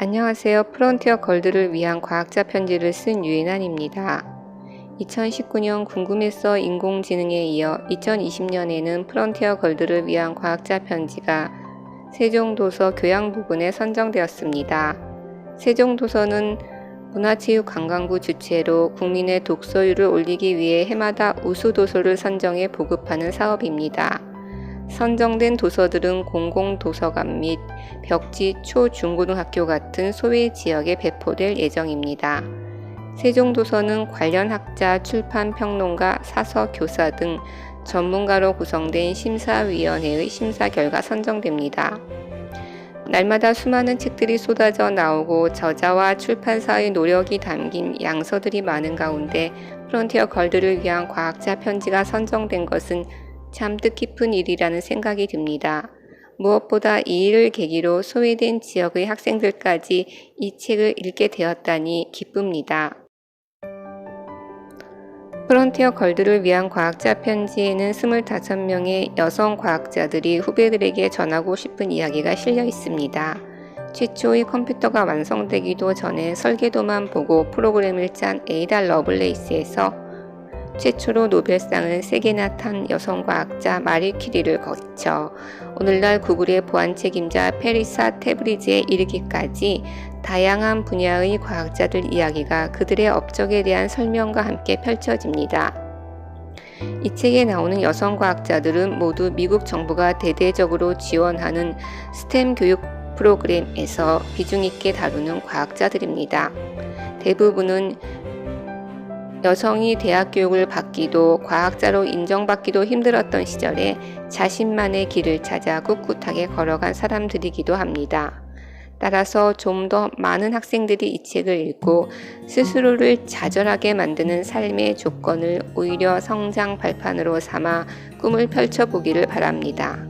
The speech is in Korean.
안녕하세요. 프론티어 걸드를 위한 과학자 편지를 쓴 유인환입니다. 2019년 궁금해서 인공지능에 이어 2020년에는 프론티어 걸드를 위한 과학자 편지가 세종도서 교양 부분에 선정되었습니다. 세종도서는 문화체육관광부 주최로 국민의 독서율을 올리기 위해 해마다 우수도서를 선정해 보급하는 사업입니다. 선정된 도서들은 공공도서관 및 벽지 초, 중고등학교 같은 소외 지역에 배포될 예정입니다. 세종도서는 관련 학자, 출판 평론가, 사서 교사 등 전문가로 구성된 심사위원회의 심사 결과 선정됩니다. 날마다 수많은 책들이 쏟아져 나오고 저자와 출판사의 노력이 담긴 양서들이 많은 가운데 프론티어 걸드를 위한 과학자 편지가 선정된 것은 참 뜻깊은 일이라는 생각이 듭니다. 무엇보다 이 일을 계기로 소외된 지역의 학생들까지 이 책을 읽게 되었다니 기쁩니다. 프론티어 걸드를 위한 과학자 편지에는 25명의 여성 과학자들이 후배들에게 전하고 싶은 이야기가 실려 있습니다. 최초의 컴퓨터가 완성되기도 전에 설계도만 보고 프로그램을 짠 에이다 러블레이스에서 최초로 노벨상을 3개나 탄 여성 과학자 마리 키리를 거쳐 오늘날 구글의 보안 책임자 페리사 테브리즈에 이르기까지 다양한 분야의 과학자들 이야기가 그들의 업적에 대한 설명과 함께 펼쳐집니다. 이 책에 나오는 여성 과학자들은 모두 미국 정부가 대대적으로 지원하는 스템 교육 프로그램에서 비중 있게 다루는 과학자들입니다. 대부분은 여성이 대학 교육을 받기도 과학자로 인정받기도 힘들었던 시절에 자신만의 길을 찾아 꿋꿋하게 걸어간 사람들이기도 합니다. 따라서 좀 더 많은 학생들이 이 책을 읽고 스스로를 좌절하게 만드는 삶의 조건을 오히려 성장 발판으로 삼아 꿈을 펼쳐보기를 바랍니다.